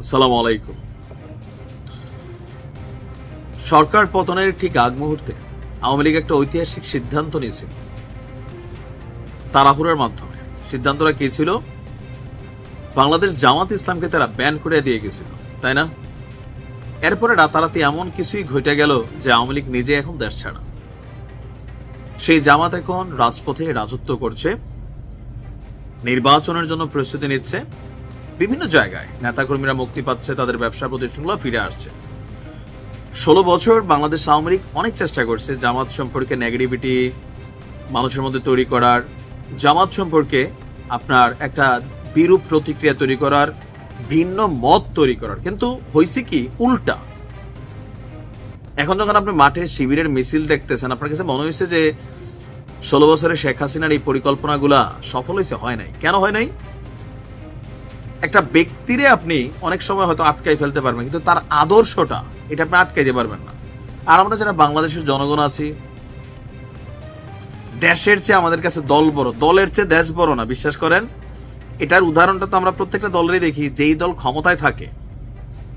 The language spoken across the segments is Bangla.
আসসালামু আলাইকুম। সরকার পতনের ঠিক আগ মুহূর্তে আওয়ামী লীগ একটা ঐতিহাসিক সিদ্ধান্ত নিয়েছিল। তাড়াহুড়ার মাধ্যমে। সিদ্ধান্তটা কি ছিল? বাংলাদেশ জামাত ইসলামকে তারা ব্যান করে দিয়ে গেছিল, তাই না? এরপরে রাতারাতি এমন কিছুই ঘটে গেল যে আওয়ামী লীগ নিজে এখন দেশ ছাড়া। সেই জামাত এখন রাজপথে রাজত্ব করছে, নির্বাচনের জন্য প্রস্তুতি নিচ্ছে বিভিন্ন জায়গায় নেতাকর্মীরা মুক্তি পাচ্ছে, তাদের ব্যবসা প্রতিষ্ঠানগুলো ফিরে আসছে। ষোলো বছর বাংলাদেশ আওয়ামী লীগ অনেক চেষ্টা করছে জামাত সম্পর্কে নেগেটিভিটি মানুষের মধ্যে তৈরি করার। জামাত সম্পর্কে আপনার একটা বিরূপ প্রতিক্রিয়া তৈরি করার, ভিন্ন মত তৈরি করার। কিন্তু হয়েছে কি উল্টা। এখন যখন আপনি মাঠে শিবিরের মিছিল দেখতেছেন, আপনার কাছে মনে হয়েছে যে ষোলো বছরে শেখ হাসিনার এই পরিকল্পনাগুলা সফল হয়েছে হয় নাই? কেন হয় নাই? একটা ব্যক্তিরে আপনি অনেক সময় হয়তো আটকাই ফেলতে পারবেন, কিন্তু তার আদর্শটা, এটা আপনি আটকাইতে পারবেন না। আর আমরা যারা বাংলাদেশের জনগণ আছি, দেশের চেয়ে আমাদের কাছে দল বড়। দলের চেয়ে দেশ বড় না, বিশ্বাস করেন? এটার উদাহরণটা তো আমরা প্রত্যেকটা দলেরই দেখি, যেই দল ক্ষমতায় থাকে,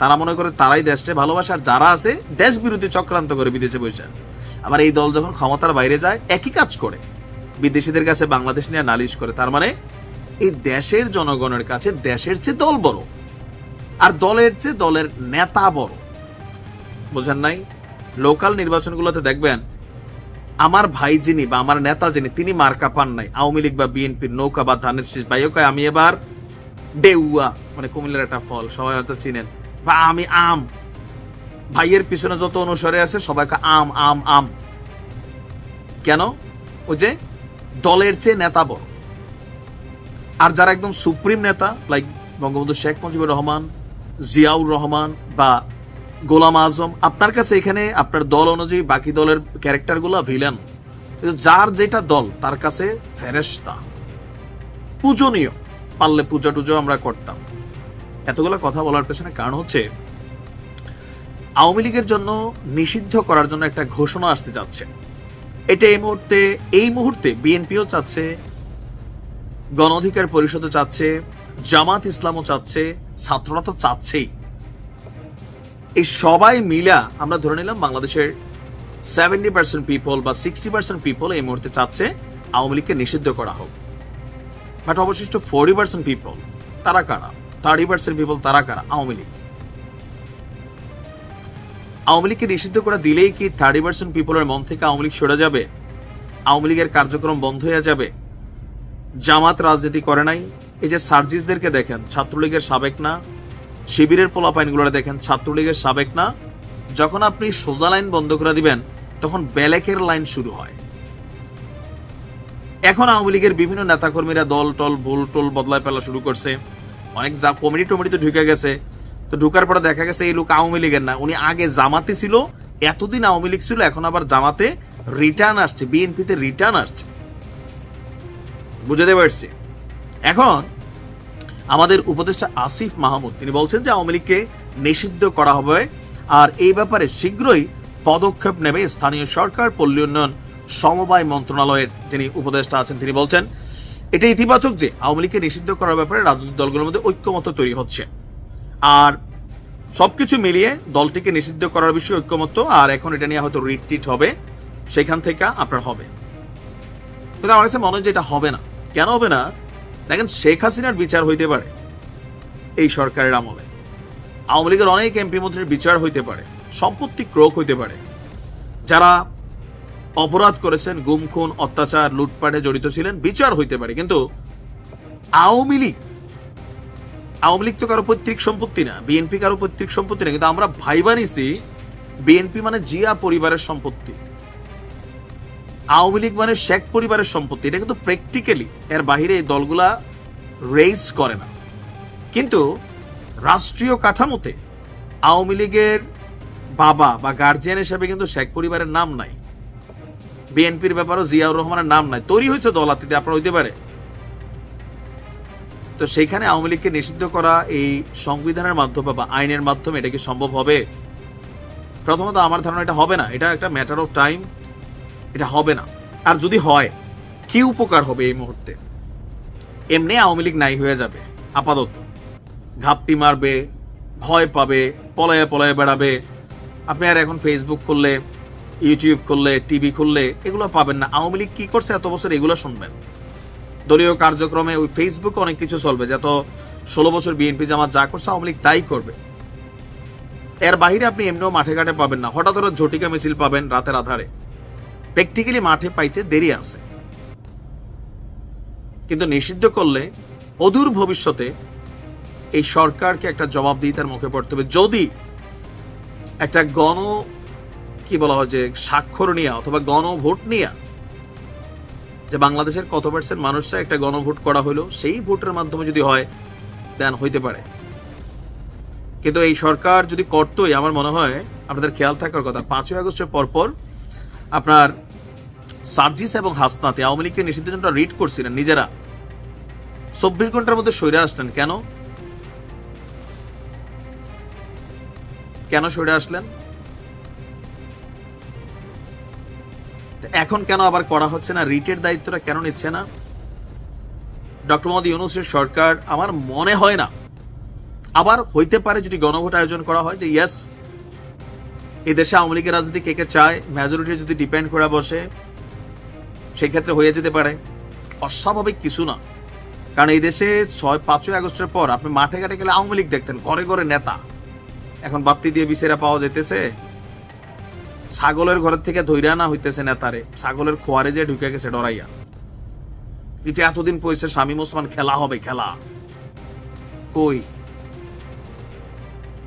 তারা মনে করে তারাই দেশটা ভালোবাসে, আর যারা আছে, দেশ বিরোধী চক্রান্ত করে বিদেশে বসে। আবার এই দল যখন ক্ষমতার বাইরে যায়, একই কাজ করে। বিদেশিদের কাছে বাংলাদেশ নিয়ে নালিশ করে, তার মানে এই দেশের জনগণের কাছে দেশের চেয়ে দল বড় আর দলের চেয়ে দলের নেতা বড়। বুঝেন নাই? লোকাল নির্বাচনগুলোতে দেখবেন, আমার ভাই যিনি বা আমার নেতা যিনি, তিনি মার্কা পান নাই। আওয়ামী লীগ বা বিএনপির নৌকা বা ধানের শীষ। ভাইও কয় আমি এবার ডেউয়া মানে কুমিল্লার একটা ফল, সবাই হয়তো চিনেন। বা আমি আম। ভাইয়ের পিছনে যত অনুসারে আছে, সবাইকে আম আম আম। কেন? ওই যে দলের চেয়ে নেতা বড়। আর যারা একদম সুপ্রিম নেতা লাইক বঙ্গবন্ধু শেখ মুজিবুর রহমান, জিয়াউর রহমান বা গোলাম আজম, আপনার কাছে এখানে আপনার দল অনুযায়ী বাকি দলের ক্যারেক্টারগুলো ভিলেন যার যেটা দল, তার কাছে ফেরেস্তা পূজনীয়, পারলে পূজা টুজো আমরা করতাম। এতগুলো কথা বলার পেছনে কারণ হচ্ছে, আওয়ামী লীগের জন্য নিষিদ্ধ করার জন্য একটা ঘোষণা আসতে যাচ্ছে। এটা এই মুহূর্তে এই মুহূর্তে বিএনপিও চাচ্ছে গণ অধিকার পরিষদও চাচ্ছে, জামাত ইসলামও চাচ্ছে, ছাত্ররা তো চাচ্ছেই। এই সবাই মিলা আমরা ধরে নিলাম বাংলাদেশের সেভেন্টি পার্সেন্ট পিপল বা সিক্সটি পার্সেন্ট পিপল এই মুহূর্তে চাচ্ছে আওয়ামী লীগকে নিষিদ্ধ করা হোক। বাট অবশিষ্ট ফোরটি পার্সেন্ট পিপল তারা কারা? থার্টি পার্সেন্ট পিপল তারা কারা? আওয়ামী লীগ। আওয়ামী লীগকে নিষিদ্ধ করে দিলেই কি থার্টি পার্সেন্ট পিপলের মন থেকে আওয়ামী লীগ সরে যাবে? আওয়ামী লীগের কার্যক্রম বন্ধ হয়ে যাবে? জামাত রাজনীতি করে নাই। এই যে সার্জিসদেরকে দেখেন, ছাত্রলীগের সাবেক না, শিবিরের পোলাপাইনগুলো দেখেন, ছাত্রলীগের সাবেক না, যখন আপনি সোজা লাইন বন্ধ করে দিবেন, তখন ব্যালেকের লাইন শুরু হয়। এখন আওয়ামী লীগের বিভিন্ন নেতাকর্মীরা দল টল, ভুল টোল বদলায় ফেলা শুরু করছে। অনেক যা কমিটি টমিটি তো ঢুকে গেছে। তো ঢুকার পরে দেখা গেছে এই লোক আওয়ামী লীগের না। উনি আগে জামাতে ছিল, এতদিন আওয়ামী লীগ ছিল, এখন আবার জামাতে রিটার্ন আসছে, বিএনপিতে রিটার্ন আসছে। বুঝতে পারছি এখন আমাদের উপদেষ্টা আসিফ মাহমুদ, তিনি বলছেন যে আওয়ামী লীগকে নিষিদ্ধ করা হবে আর এই ব্যাপারে শীঘ্রই পদক্ষেপ নেবে স্থানীয় সরকার, পল্লী উন্নয়ন সমবায় মন্ত্রণালয়ের যিনি উপদেষ্টা আছেন, তিনি বলছেন, এটা ইতিবাচক যে আওয়ামী লীগকে নিষিদ্ধ করার ব্যাপারে রাজনৈতিক দলগুলোর মধ্যে ঐক্যমত তৈরি হচ্ছে। আর সবকিছু মিলিয়ে দলটিকে নিষিদ্ধ করার বিষয়ে ঐক্যমত আর এখন এটা নিয়ে হয়তো রিট্রিট হবে, সেখান থেকে আপনার হবে। কিন্তু আমার কাছে মনে হয় যে এটা হবে না। কেন হবে না? দেখেন শেখ হাসিনার বিচার হইতে পারে এই সরকারের আমলে। আওয়ামী লীগের অনেক এমপি মন্ত্রীর বিচার হইতে পারে, সম্পত্তি ক্রোক হইতে পারে। যারা অপরাধ করেছেন, গুম, খুন, অত্যাচার, লুটপাটে জড়িত ছিলেন, বিচার হইতে পারে। কিন্তু আওয়ামী লীগ আওয়ামী লীগ তো কারও পৈতৃক সম্পত্তি না, বিএনপি কারও পৈতৃক সম্পত্তি না। কিন্তু আমরা ভাইবা নিছি বিএনপি মানে জিয়া পরিবারের সম্পত্তি। আওয়ামী লীগ মানে শেখ পরিবারের সম্পত্তি। এটা কিন্তু প্র্যাকটিক্যালি এর বাহিরে এই দলগুলা রেইজ করে না। কিন্তু রাষ্ট্রীয় কাঠামোতে আওয়ামী লীগের বাবা বা গার্জিয়ান হিসেবে কিন্তু শেখ পরিবারের নাম নাই। বিএনপির ব্যাপারেও জিয়াউর রহমানের নাম নাই। তৈরি হয়েছে দলাতিতে আপনার হইতে পারে। তো সেইখানে আওয়ামী লীগকে নিষিদ্ধ করা এই সংবিধানের মাধ্যমে বা আইনের মাধ্যমে এটা কি সম্ভব হবে? প্রথমত আমার ধারণা এটা হবে না। এটা একটা ম্যাটার অফ টাইম এটা হবে না। আর যদি হয়, কি উপকার হবে এই মুহূর্তে? এমনি আওয়ামী লীগ নাই হয়ে যাবে, আপাতত। ঘাপটি মারবে, ভয় পাবে, পলায়ে পলায়ে বেড়াবে। আপনি আর এখন ফেসবুক খুললে ইউটিউব খুললে টিভি খুললে, এগুলো পাবেন না। আওয়ামী লীগ কি করছে এত বছর এগুলো শুনবেন? দলীয় কার্যক্রমে ওই ফেসবুকে অনেক কিছু চলবে, যত ষোলো বছর বিএনপি জামাত যা করছে, আওয়ামী লীগ তাই করবে। এর বাইরে আপনি এমনিও মাঠে ঘাটে পাবেন না। হঠাৎ হঠাৎ ঝটিকা মিছিল পাবেন রাতের আধারে। প্র্যাকটিক্যালি মাঠে পাইতে দেরি আছে। কিন্তু নিষিদ্ধ করলে অদূর ভবিষ্যতে এই সরকারকে একটা জবাবদিহিতার মুখে পড়তে হবে। যদি একটা গণ, কি বলা হয় যে, স্বাক্ষর নিয়ে অথবা গণভোট নিয়ে, যে বাংলাদেশের কত পার্সেন্ট মানুষ একটা গণভোট করা হলো, সেই ভোটের মাধ্যমে যদি হয় দেন হইতে পারে। কিন্তু এই সরকার যদি করতোই, আমার মনে হয়, আপনাদের খেয়াল থাকার কথা, পাঁচই আগস্টের পরপর আপনার সার্জিস এবং হাসনাতে আওয়ামী লীগকে নিষিদ্ধের জন্য রিড করছিলেন নিজেরা। চব্বিশ ঘণ্টার মধ্যে সরে আসলেন কেন? কেন সরে আসলেন? এখন কেন আবার করা হচ্ছে না? রিটের দায়িত্বটা কেন নিচ্ছে না? ডক্টর মোহাম্মদ ইউনুসের সরকার আমার মনে হয় না। আবার হইতে পারে যদি গণভোট আয়োজন করা হয় যে ইয়েস এই দেশে আওয়ামী লীগের রাজনীতি কে কে চায়? মেজরিটি যদি ডিপেন্ড করে বসে, সেক্ষেত্রে হয়ে যেতে পারে। অস্বাভাবিক কিছু না। কারণ এই দেশে ছয়, পাঁচই আগস্টের পর আপনি মাঠে ঘাটে গেলে আওয়ামী লীগ দেখতেন, ঘরে ঘরে নেতা। এখন বাপ্তি দিয়ে বিচেরা পাওয়া যাইতেছে ছাগলের ঘরের থেকে ধৈর্য না হইতেছে নেতারে। ছাগলের খোয়ারে যে ঢুকে গেছে ডরাইয়া। কিন্তু এতদিন পয়সা শামীম ওসমান, খেলা হবে, খেলা। কই?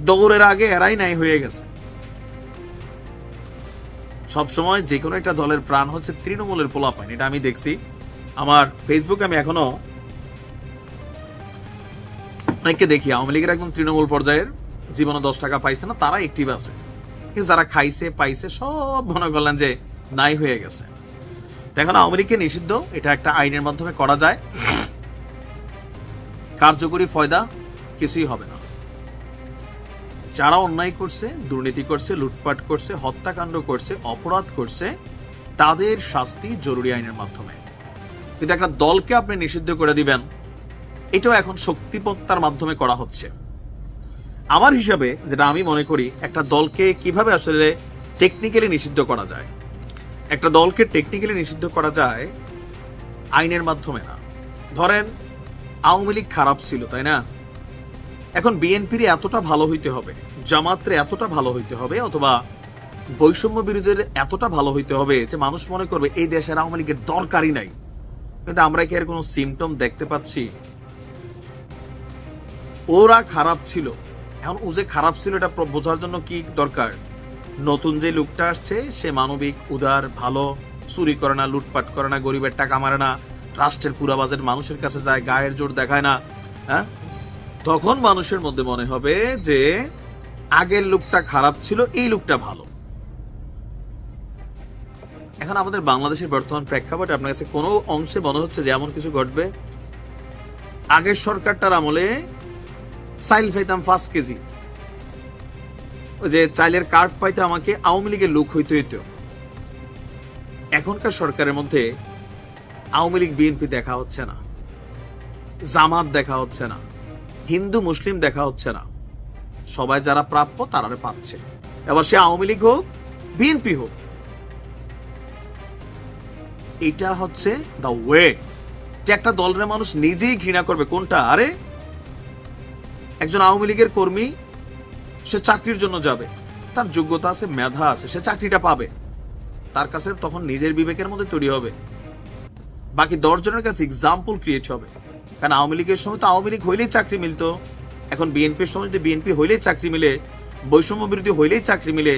দৌড়ের আগে এরাই নাই হয়ে গেছে। সবসময় যে কোনো একটা দলের প্রাণ হচ্ছে তৃণমূলের পোলাপাইন। এটা আমি দেখছি। আমার ফেসবুকে আমি এখনও অনেককে দেখি। আওয়ামী লীগের একদম তৃণমূল পর্যায়ের জীবনে দশ টাকা পাইছে না, তারা একটিভ আছে। যারা খাইছে, পাইছে, সব মনে করলেন যে নাই হয়ে গেছে। এখন আওয়ামী লীগকে নিষিদ্ধ, এটা একটা আইনের মাধ্যমে করা যায়। কার্যকরী ফয়দা কিছুই হবে না। যারা অন্যায় করছে, দুর্নীতি করছে, লুটপাট করছে, হত্যাকাণ্ড করছে, অপরাধ করছে, তাদের শাস্তি জরুরি আইনের মাধ্যমে। কিন্তু একটা দলকে আপনি নিষিদ্ধ করে দিবেন, এটাও এখন শক্তিপত্তার মাধ্যমে করা হচ্ছে। আমার হিসাবে যেটা আমি মনে করি, একটা দলকে কীভাবে আসলে টেকনিক্যালি নিষিদ্ধ করা যায়? একটা দলকে টেকনিক্যালি নিষিদ্ধ করা যায় আইনের মাধ্যমে না। ধরেন, আওয়ামী লীগ খারাপ ছিল, তাই না? এখন বিএনপির এতটা ভালো হইতে হবে, জামাতের এতটা ভালো হইতে হবে, অথবা বৈষম্য বিরোধীদের এতটা ভালো হইতে হবে যে মানুষ মনে করবে এই দেশের আওয়ামী লীগের দরকারই নাই। কিন্তু আমরা কি এর কোনো সিমটম দেখতে পাচ্ছি? ওরা খারাপ ছিল। এখন ও যে খারাপ ছিল এটা বোঝার জন্য কি দরকার? নতুন যে লোকটা আসছে, সে মানবিক উদার, ভালো, চুরি করে না, লুটপাট করে না, গরিবের টাকা মারে না, রাষ্ট্রের পুরাবাজের মানুষের কাছে যায়, গায়ের জোর দেখায় না হ্যাঁ? তখন মানুষের মধ্যে মনে হবে যে আগের লোকটা খারাপ ছিল, এই লোকটা ভালো। এখন আমাদের বাংলাদেশের বর্তমান প্রেক্ষাপটে আপনার কাছে কোনো অংশে মনে হচ্ছে যে এমন কিছু ঘটবে? আগের সরকারটার আমলে চাইল পাইতাম পাঁচ কেজি। যে চাইলের কার্ড পাইতে আমাকে আওয়ামী লীগের লোক হইতে হইতো। এখনকার সরকারের মধ্যে আওয়ামী লীগ, বিএনপি দেখা হচ্ছে না। জামাত দেখা হচ্ছে না। হিন্দু মুসলিম দেখা হচ্ছে না। সবাই যারা প্রাপ্য তারা পাচ্ছে। এবার সে আওয়ামী লীগ হোক, বিএনপি হোক, এটা হচ্ছে দ্য ওয়ে যে একটা দলের মানুষ নিজেই ঘৃণা করবে। কোনটা? আরে, একজন আওয়ামী লীগের কর্মী, সে চাকরির জন্য যাবে। তার যোগ্যতা আছে, মেধা আছে, সে চাকরিটা পাবে। তার কাছে তখন নিজের বিবেকের মধ্যে তৈরি হবে। বাকি দশ জনের কাছে এক্সাম্পল ক্রিয়েট হবে। কারণ আওয়ামী লীগের সময় তো আওয়ামী লীগ হইলেই চাকরি মিলতো। এখন বিএনপির সময় যদি বিএনপি হইলেই চাকরি মিলে, বৈষম্য বিরোধী হইলেই চাকরি মিলে,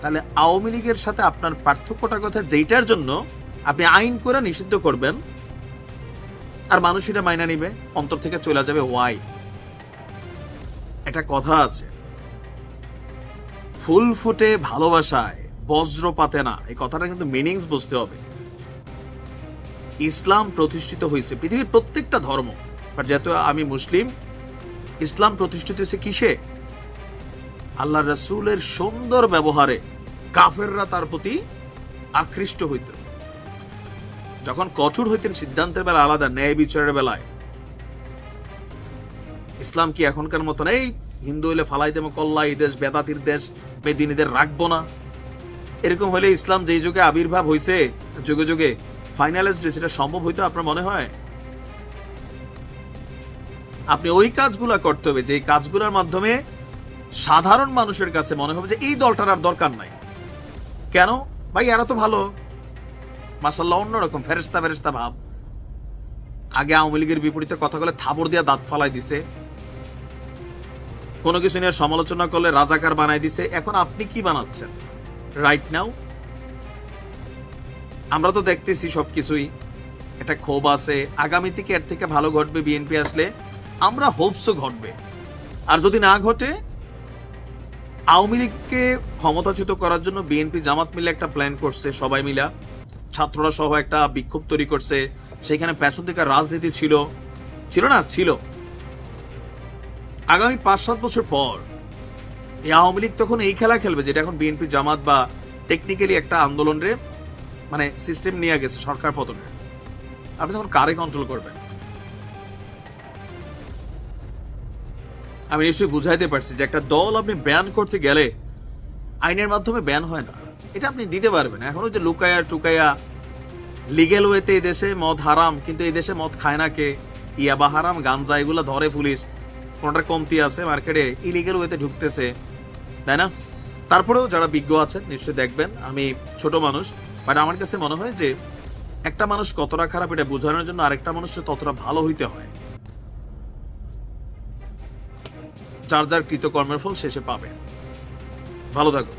তাহলে আওয়ামী লীগের সাথে আপনার পার্থক্যটা কথা যেইটার জন্য আপনি আইন করে নিষিদ্ধ করবেন, আর মানুষ এটা মাইনা নিবে, অন্তর থেকে চলে যাবে ওয়াই একটা কথা আছে। ফুল ফুটে ভালোবাসায় বজ্র পাতে না, এই কথাটা কিন্তু মিনিংস বুঝতে হবে। ইসলাম প্রতিষ্ঠিত হয়েছে, পৃথিবীর প্রত্যেকটা ধর্ম। বাট যেহেতু আমি মুসলিম, ইসলাম প্রতিষ্ঠিত হয়েছে কিসে? আল্লাহ রসুলের সুন্দর ব্যবহারে কাফেররা তার প্রতি আকৃষ্ট হইত। যখন কঠোর হইতেন সিদ্ধান্তের বেলা আলাদা, ন্যায় বিচারের বেলায়। ইসলাম কি এখনকার মতন এই হিন্দু হইলে ফালাই দেবো কল্লা, এই দেশ বেদাতির দেশ, বেদিনীদের রাখব না। এরকম হলে ইসলাম যেই যুগে আবির্ভাব হয়েছে যুগে যুগে ফাইনালাইজড সেটা সম্ভব হইতো আপনার মনে হয়? আপনি ওই কাজগুলা করতে হবে, যে কাজগুলোর মাধ্যমে সাধারণ মানুষের কাছে মনে হবে যে এই দলটার আর দরকার নাই। কেন? ভাই, এরা তো ভালো। মাসাল্লাহ অন্যরকম ফেরেস্তা ফেরেস্তা ভাব। আগে আওয়ামী লীগের বিপরীতে কথা বলে থাবর দিয়া দাঁত ফালাই দিছে। কোনো কিছু নিয়ে সমালোচনা করলে রাজাকার বানাই দিছে। এখন আপনি কি বানাচ্ছেন? রাইট নাও আমরা তো দেখতেছি সবকিছুই। এটা ক্ষোভ আছে। আগামী থেকে এর থেকে ভালো ঘটবে বিএনপি আসলে? আমরা হোপসও ঘটবে। আর যদি না ঘটে, আওয়ামী লীগকে ক্ষমতাচ্যুত করার জন্য বিএনপি জামাত মিলে একটা প্ল্যান করছে সবাই মিলা। ছাত্ররা সহ একটা বিক্ষোভ তৈরি করছে। সেখানে পেছন থেকে রাজনীতি ছিল। ছিল না? ছিল। আগামী পাঁচ সাত বছর পর এই আওয়ামী লীগ তখন এই খেলা খেলবে, যেটা এখন বিএনপি জামাত বা টেকনিক্যালি একটা আন্দোলনের মানে সিস্টেম নিয়ে গেছে, সরকার পতনের আপনি তখন কারে কন্ট্রোল করবেন? আমি নিশ্চয়ই বুঝাইতে পারছি যে একটা দল আপনি ব্যান করতে গেলে আইনের মাধ্যমে ব্যান হয় না। এটা আপনি দিতে পারবেন। এখন ওই যে লুকায়া টুকায়া লিগেল ওয়েতে এই দেশে মদ হারাম, কিন্তু এই দেশে মদ খায় না কে? ইয়াবা হারাম, গাঞ্জা, এগুলো ধরে পুলিশ। কোনটার কমতি আছে মার্কেটে ইলিগেল ওয়েতে ঢুকতেছে। তাই না? তারপরেও যারা বিজ্ঞ আছেন, নিশ্চয়ই দেখবেন, আমি ছোট মানুষ বাট আমার কাছে মনে হয় যে একটা মানুষ কতটা খারাপ এটা বোঝানোর জন্য আরেকটা মানুষের ততটা ভালো হইতে হয়। যার যার কৃতকর্মের ফল শেষে পাবে। ভালো থাকো।